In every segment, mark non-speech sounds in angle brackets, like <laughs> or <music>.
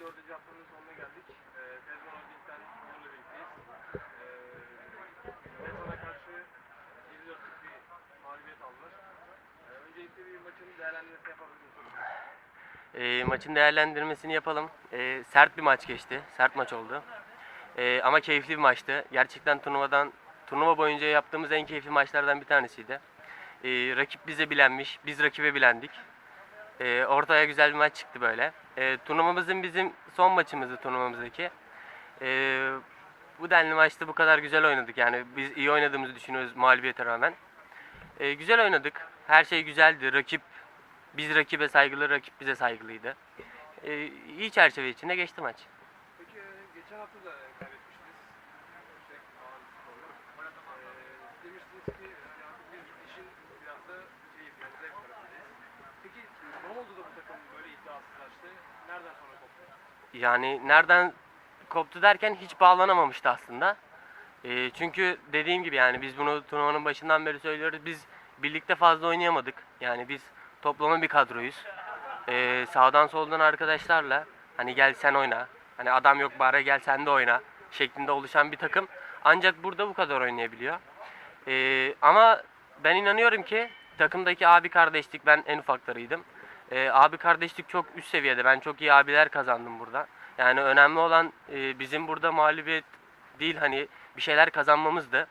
dördüncü haftanın sonuna geldik. Ee, Fezman Holding'den Onur'la birlikteyiz. Ee, Fezman'a karşı 7-4'lük bir mağlubiyet aldılar. Ee, öncelikle bir maçın değerlendirmesini yapabilir misiniz? E, maçın değerlendirmesini yapalım. E, sert bir maç geçti. Sert maç oldu. E, ama keyifli bir maçtı. Gerçekten turnuvadan turnuva boyunca yaptığımız en keyifli maçlardan bir tanesiydi. E, rakip bize bilenmiş, biz rakibe bilendik. E, ortaya güzel bir maç çıktı böyle. E, turnuvamızın bizim son maçımızdı turnuvamızdaki. E, bu denli maçta bu kadar güzel oynadık. Yani biz iyi oynadığımızı düşünüyoruz mağlubiyete rağmen. E, güzel oynadık. Her şey güzeldi. Rakip biz rakibe saygılı, rakip bize saygılıydı. Ee, iyi çerçeve içinde geçti maç. Peki e, geçen hafta da e, kaybetmiştiniz. Demiştiniz ki e, artık biz işin biraz da keyif, yani zevk tarafındayız. Peki ne oldu da bu takım böyle iddiasızlaştı? Nereden sonra koptu? Yani nereden koptu derken hiç bağlanamamıştı aslında. Ee, çünkü dediğim gibi yani biz bunu turnuvanın başından beri söylüyoruz. Biz birlikte fazla oynayamadık. Yani biz toplama bir kadroyuz. Ee, sağdan soldan arkadaşlarla hani gel sen oyna. Hani adam yok bari gel sen de oyna şeklinde oluşan bir takım. Ancak burada bu kadar oynayabiliyor. Ee, ama ben inanıyorum ki takımdaki abi kardeşlik ben en ufaklarıydım. Ee, abi kardeşlik çok üst seviyede. Ben çok iyi abiler kazandım burada. Yani önemli olan e, bizim burada mağlubiyet değil hani bir şeyler kazanmamızdı.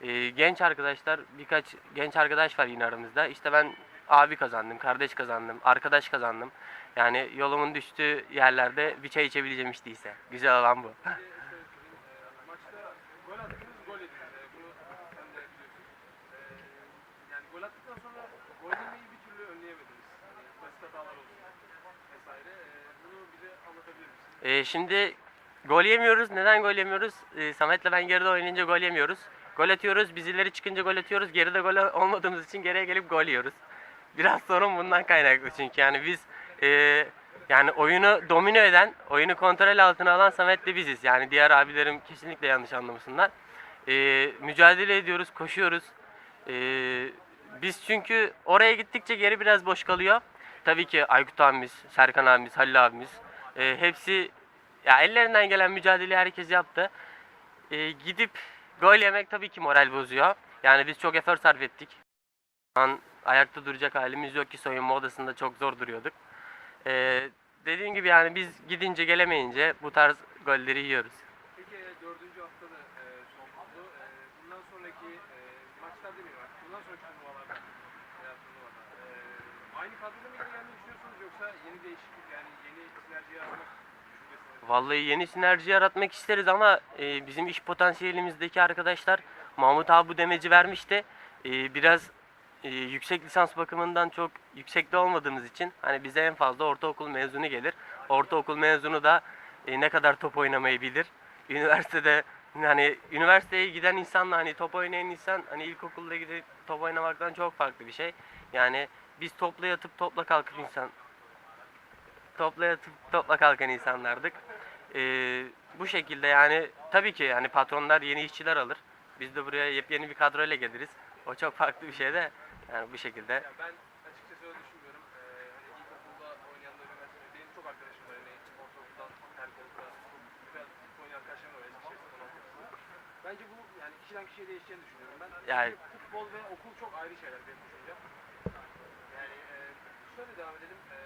Ee, genç arkadaşlar birkaç genç arkadaş var yine aramızda. İşte ben abi kazandım, kardeş kazandım, arkadaş kazandım. Yani yolumun düştüğü yerlerde bir çay içebileceğim işte ise. Güzel olan bu. <laughs> Bir de şöyle söyleyeyim, e, maçta gol attınız, gol yediniz. E, bunu sen de biliyorsun. E, yani gol attıktan sonra gol yemeyi bir türlü önleyemediniz. Hani basit hatalar olsun vesaire. E, bunu bize anlatabilir misiniz? Ee, şimdi gol yemiyoruz. Neden gol yemiyoruz? Ee, Samet'le ben geride oynayınca gol yemiyoruz. Gol atıyoruz. Biz ileri çıkınca gol atıyoruz. Geride gol <laughs> olmadığımız için geriye gelip gol yiyoruz. Biraz sorun bundan kaynaklı çünkü yani biz e, yani oyunu domine eden, oyunu kontrol altına alan Samet'le biziz. Yani diğer abilerim kesinlikle yanlış anlamasınlar. E, mücadele ediyoruz, koşuyoruz. E, biz çünkü oraya gittikçe geri biraz boş kalıyor. Tabii ki Aykut abimiz, Serkan abimiz, Halil abimiz e, hepsi ya ellerinden gelen mücadeleyi herkes yaptı. E, gidip gol yemek tabii ki moral bozuyor. Yani biz çok efor sarf ettik. An ayakta duracak halimiz yok ki soyunma odasında çok zor duruyorduk. E, dediğim gibi yani biz gidince gelemeyince bu tarz golleri yiyoruz. Peki e, dördüncü haftada e, son oldu. E, bundan sonraki e, Bundan sonraki turnuvalarda veya aynı kadroda mı gelmeyi yoksa yeni değişiklik yani yeni sinerji yaratmak? Vallahi yeni sinerji yaratmak isteriz ama e, bizim iş potansiyelimizdeki arkadaşlar Mahmut abi bu demeci vermişti. E, biraz e, yüksek lisans bakımından çok yüksekte olmadığımız için hani bize en fazla ortaokul mezunu gelir. Ortaokul mezunu da e, ne kadar top oynamayı bilir. Üniversitede hani üniversiteye giden insanla hani top oynayan insan hani ilkokulda gidip top oynamaktan çok farklı bir şey. Yani biz topla yatıp topla kalkıp insan topla yatıp topla kalkan insanlardık. Ee, bu şekilde yani tabii ki yani patronlar yeni işçiler alır. Biz de buraya yepyeni bir kadroyla geliriz. O çok farklı bir şey de yani bu şekilde. Ya ben açıkçası öyle düşünmüyorum. Ee, hani ilkokulda oynayanlar üniversitede benim çok arkadaşım var. Hani ortaokuldan Erkoğlu'da güzel futbol oynayan arkadaşlarım var Eskişehir Spor Ortaokulu'nda. Bence bu yani kişiden kişiye değişeceğini düşünüyorum. Ben Yani- çünkü futbol ve okul çok ayrı şeyler benim düşüncem. Yani e, şöyle devam edelim. E,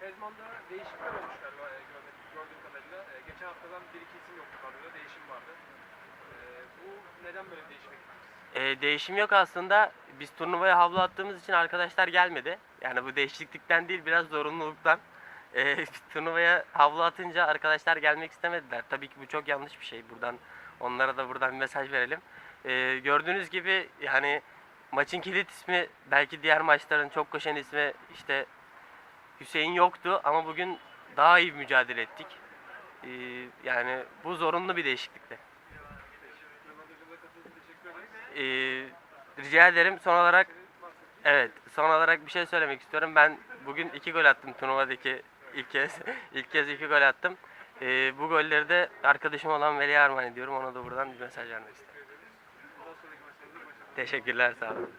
Fezman'da değişiklikler olmuş galiba e, gördüğüm kadarıyla. E, geçen haftadan bir iki isim yoktu kadroda. Değişim vardı. E, bu neden böyle bir gittiniz? Ee, değişim yok aslında. Biz turnuvaya havlu attığımız için arkadaşlar gelmedi. Yani bu değişiklikten değil biraz zorunluluktan. Ee, <laughs> turnuvaya havlu atınca arkadaşlar gelmek istemediler. Tabii ki bu çok yanlış bir şey. Buradan onlara da buradan bir mesaj verelim. Ee, gördüğünüz gibi yani maçın kilit ismi belki diğer maçların çok koşan ismi işte Hüseyin yoktu ama bugün daha iyi mücadele ettik. Ee, yani bu zorunlu bir değişiklikti. Ee, rica ederim. Son olarak evet son olarak bir şey söylemek istiyorum. Ben bugün iki gol attım turnuvadaki ilk kez. <laughs> ilk kez iki gol attım. Ee, bu golleri de arkadaşım olan Veli'ye armağan ediyorum. Ona da buradan bir mesaj vermek istedim. Teşekkürler sağ olun.